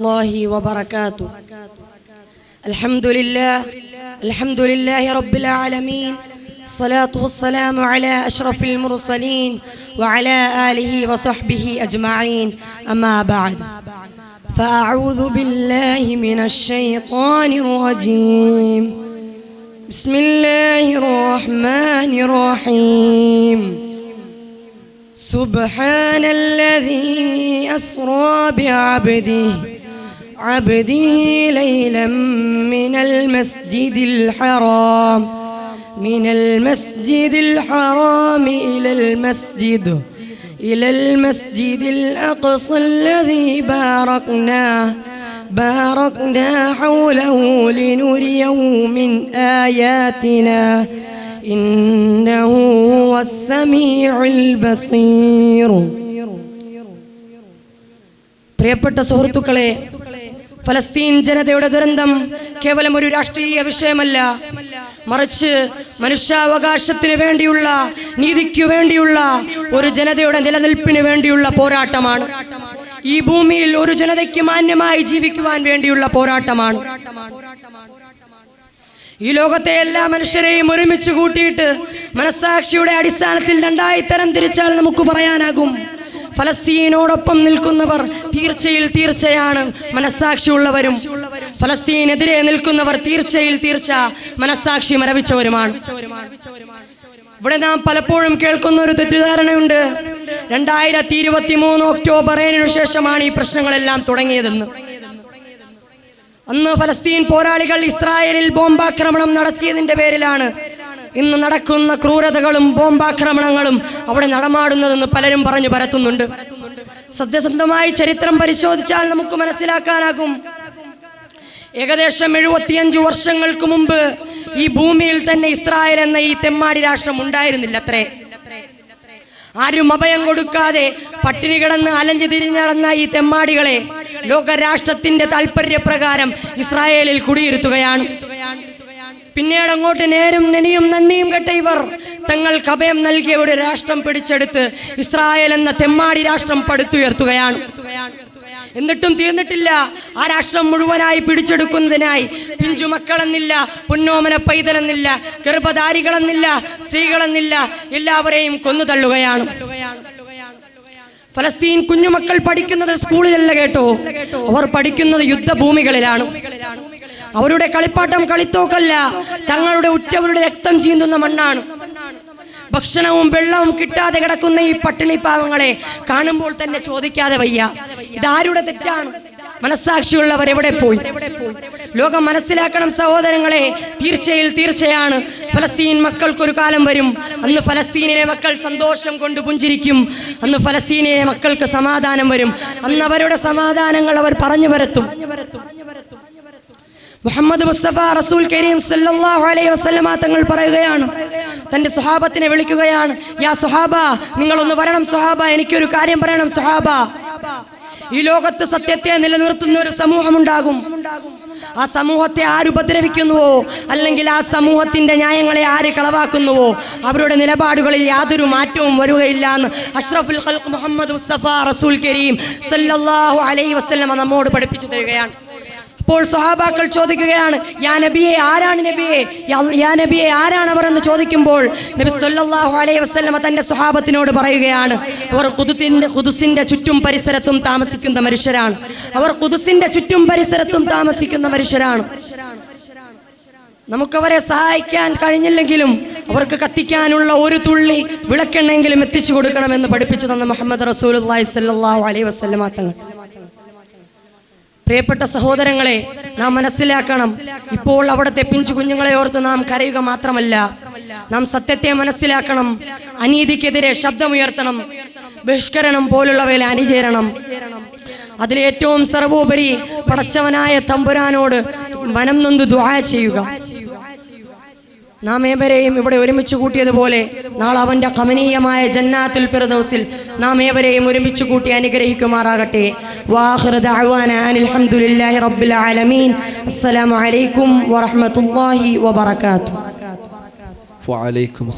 الله وبركاته. الحمد لله الحمد لله رب العالمين الصلاة والسلام على أشرف المرسلين وعلى آله وصحبه أجمعين. أما بعد فأعوذ بالله من الشيطان الرجيم. بسم الله الرحمن الرحيم. سبحان الذي أسرى بعبده عبده ليلا من المسجد الحرام من المسجد الحرام إلى المسجد إلى المسجد الأقصى الذي باركناه باركنا حوله لنريه من آياتنا إنه هو السميع البصير പ്രിയപ്പെട്ട സുഹൃത്തുക്കളെ ഫലസ്തീൻ ജനതയുടെ ദുരന്തം കേവലം ഒരു രാഷ്ട്രീയ വിഷയമല്ല. മറിച്ച് മനുഷ്യാവകാശത്തിന് വേണ്ടിയുള്ള നീതിക്കു വേണ്ടിയുള്ള ഒരു ജനതയുടെ നിലനിൽപ്പിന് വേണ്ടിയുള്ള പോരാട്ടമാണ്. ഈ ഭൂമിയിൽ ഒരു ജനതയ്ക്ക് മാന്യമായി ജീവിക്കുവാൻ വേണ്ടിയുള്ള പോരാട്ടമാണ്. ഈ ലോകത്തെ എല്ലാ മനുഷ്യരെയും ഒരുമിച്ച് കൂട്ടിയിട്ട് മനസ്സാക്ഷിയുടെ അടിസ്ഥാനത്തിൽ രണ്ടായി തരം തിരിച്ചാൽ നമുക്ക് പറയാനാകും. ഫലസ്തീനോടൊപ്പം നിൽക്കുന്നവർ തീർച്ചയിൽ തീർച്ചയാണ്. മനസാക്ഷിയുള്ളവരും ഫലസ്തീനെതിരെ നിൽക്കുന്നവർ തീർച്ചയിൽ തീർച്ച മനസാക്ഷി മരവിച്ചവരുമാണ്. ഇവിടെ നാം പലപ്പോഴും കേൾക്കുന്ന ഒരു തെറ്റിദ്ധാരണയുണ്ട്. രണ്ടായിരത്തി ഇരുപത്തി മൂന്ന് ഒക്ടോബർ ഏഴിനു ശേഷമാണ് ഈ പ്രശ്നങ്ങളെല്ലാം തുടങ്ങിയതെന്ന്. അന്ന് ഫലസ്തീൻ പോരാളികൾ ഇസ്രായേലിൽ ബോംബാക്രമണം നടത്തിയതിന്റെ പേരിലാണ് ഇന്ന് നടക്കുന്ന ക്രൂരതകളും ബോംബാക്രമണങ്ങളും അവിടെ നടമാടുന്നതെന്ന് പലരും പറഞ്ഞു പരത്തുന്നുണ്ട്. സത്യസന്ധമായി ചരിത്രം പരിശോധിച്ചാൽ നമുക്ക് മനസ്സിലാക്കാനാകും. ഏകദേശം എഴുപത്തിയഞ്ചു വർഷങ്ങൾക്ക് മുമ്പ് ഈ ഭൂമിയിൽ തന്നെ ഇസ്രായേൽ എന്ന ഈ തെമ്മാടി രാഷ്ട്രം ഉണ്ടായിരുന്നില്ല അത്രേ ആരും അഭയം കൊടുക്കാതെ പട്ടിണി കിടന്ന് അലഞ്ഞു തിരിഞ്ഞടന്ന ഈ തെമ്മാടികളെ ലോകരാഷ്ട്രത്തിന്റെ താല്പര്യപ്രകാരം ഇസ്രായേലിൽ കുടിയിരുത്തുകയാണ്. പിന്നീട് അങ്ങോട്ട് നേരും നെനിയും നന്ദിയും കെട്ട ഇവർ തങ്ങൾക്ക് അഭയം നൽകിയ ഒരു രാഷ്ട്രം പിടിച്ചെടുത്ത് ഇസ്രായേൽ എന്ന തെമ്മാടി രാഷ്ട്രം പടുത്തുയർത്തുകയാണ്. എന്നിട്ടും തീർന്നിട്ടില്ല. ആ രാഷ്ട്രം മുഴുവനായി പിടിച്ചെടുക്കുന്നതിനായി പിഞ്ചു മക്കളെന്നില്ല പൊന്നോമന പൈതലെന്നില്ല ഗർഭധാരികളെന്നില്ല സ്ത്രീകളെന്നില്ല എല്ലാവരെയും കൊന്നു തള്ളുകയാണ്. ഫലസ്തീൻ കുഞ്ഞുമക്കൾ പഠിക്കുന്നത് സ്കൂളിലല്ല കേട്ടോ. അവർ പഠിക്കുന്നത് യുദ്ധഭൂമികളിലാണ്. അവരുടെ കളിപ്പാട്ടം കളിത്തോക്കല്ല. തങ്ങളുടെ ഉറ്റവരുടെ രക്തം ചീന്തുന്ന മണ്ണാണ്. ഭക്ഷണവും വെള്ളവും കിട്ടാതെ കിടക്കുന്ന ഈ പട്ടിണി പാവങ്ങളെ കാണുമ്പോൾ തന്നെ ചോദിക്കാതെ വയ്യ. ഇതാരുടെ തെറ്റാണ്? മനസ്സാക്ഷിയുള്ളവർ എവിടെ പോയി? ലോകം മനസ്സിലാക്കണം സഹോദരങ്ങളെ. തീർച്ചയിൽ തീർച്ചയാണ്. ഫലസ്തീൻ മക്കൾക്കൊരു കാലം വരും. അന്ന് ഫലസ്തീനിലെ മക്കൾ സന്തോഷം കൊണ്ട് പുഞ്ചിരിക്കും. അന്ന് ഫലസ്തീനിലെ മക്കൾക്ക് സമാധാനം വരും. അന്ന് അവരുടെ സമാധാനങ്ങൾ അവർ പറഞ്ഞു വരത്തും മുഹമ്മദ് മുസ്തഫ റസൂൽ കരീം സല്ലല്ലാഹു അലൈഹി വസല്ലമ തങ്ങൾ പറയുകയാണ്. തന്റെ സുഹാബത്തിനെ വിളിക്കുകയാണ് യാ സുഹാബ നിങ്ങളൊന്ന് വരണം സുഹാബ എനിക്കൊരു കാര്യം പറയണം സുഹാബ ഈ ലോകത്ത് സത്യത്തെ നിലനിർത്തുന്ന ഒരു സമൂഹം ഉണ്ടാകും ആ സമൂഹത്തെ ആരുപദ്രവിക്കുന്നുവോ അല്ലെങ്കിൽ ആ സമൂഹത്തിന്റെ ന്യായങ്ങളെ ആര് കളവാക്കുന്നുവോ? അവരുടെ നിലപാടുകളിൽ യാതൊരു മാറ്റവും വരികയില്ല എന്ന് അഷ്റഫുൽ മുഹമ്മദ് മുസ്തഫ റസൂൽ കരീം സല്ലല്ലാഹു അലൈഹി വസല്ലമ നമ്മോട് പഠിപ്പിച്ചു തരികയാണ്. അപ്പോൾ സഹാബാക്കൾ ചോദിക്കുകയാണ് യാ നബിയെ ആരാണ് നബിയെ? യാ- നബിയെ ആരാണ്? അവർ എന്ന് ചോദിക്കുമ്പോൾ നബി സല്ലല്ലാഹു അലൈഹി വസല്ലമ തന്റെ സ്വഹാബത്തിനോട് പറയുകയാണ് അവർ കുതുത്തിന്റെ കുതുസിന്റെ ചുറ്റും പരിസരത്തും താമസിക്കുന്ന മനുഷ്യരാണ്. അവർ കുതുസിന്റെ ചുറ്റും പരിസരത്തും താമസിക്കുന്ന മനുഷ്യരാണ്. നമുക്കവരെ സഹായിക്കാൻ കഴിഞ്ഞില്ലെങ്കിലും അവർക്ക് കത്തിക്കാനുള്ള ഒരു തുള്ളി വിളക്കെണ്ണെങ്കിലും എത്തിച്ചു കൊടുക്കണമെന്ന് പഠിപ്പിച്ചു തന്ന മുഹമ്മദ് സ്വല്ലല്ലാഹു അലൈഹി വസല്ലമ തങ്ങൾ. പ്രിയപ്പെട്ട സഹോദരങ്ങളെ നാം മനസ്സിലാക്കണം. ഇപ്പോൾ അവിടുത്തെ പിഞ്ചു കുഞ്ഞുങ്ങളെ ഓർത്ത് നാം കരയുക മാത്രമല്ല നാം സത്യത്തെ മനസ്സിലാക്കണം. അനീതിക്കെതിരെ ശബ്ദമുയർത്തണം. ബഹിഷ്കരണം പോലുള്ളവയിൽ അണിചേരണം. അതിലേറ്റവും സർവോപരി പടച്ചവനായ തമ്പുരാനോട് മനം നൊന്ത് ദ്വായ ചെയ്യുക. നാം ഏവരെയും ഇവിടെ ഒരുമിച്ച് കൂട്ടിയതുപോലെ നാളെ അവന്റെ കമനീയമായ ജന്നാത്തുൽ ഫിർദൗസിൽ നാം ഏവരെയും ഒരുമിച്ച് കൂട്ടി അനുഗ്രഹിക്കുമാറാകട്ടെ. അനിൽ റബ്ബിൽ ആലമീൻ. അസ്സലാമു അലൈക്കും വറഹ്മത്തുള്ളാഹി വബറകാതുഹു. വഅലൈക്കും